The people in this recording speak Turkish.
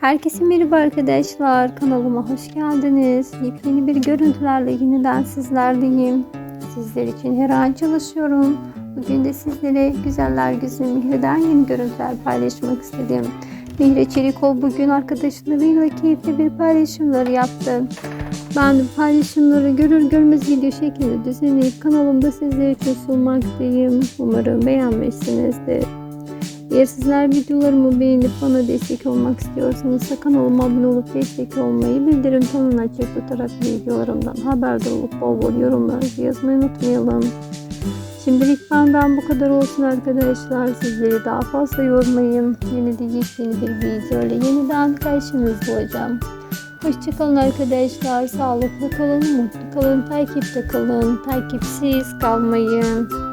Herkese merhaba arkadaşlar. Kanalıma hoş geldiniz. Yepyeni bir görüntülerle yeniden sizlerleyim. Sizler için her an çalışıyorum. Bugün de sizlere güzeller güzeli Mihri'den yeni görüntüler paylaşmak istedim. Mihri Çelikol bugün arkadaşlarıyla keyifli bir paylaşımlar yaptı. Ben de paylaşımları görür görmez video şeklinde düzenleyip kanalımda sizler için sunmaktayım. Umarım beğenmişsinizdir. Eğer sizler videolarımı beğenip bana destek olmak istiyorsanız kanalıma abone olup destek olmayı, bildirim tonunu açık tutarak videolarımdan haberdar olup bol bol yorumlarınızı yazmayı unutmayalım. Şimdilik benden bu kadar olsun arkadaşlar. Sizleri daha fazla yormayın. Yeni de yepyeni bir video ile yeniden karşınızda olacağım. Hoşçakalın arkadaşlar. Sağlıklı kalın, mutlu kalın, takipte kalın, takipsiz kalmayın.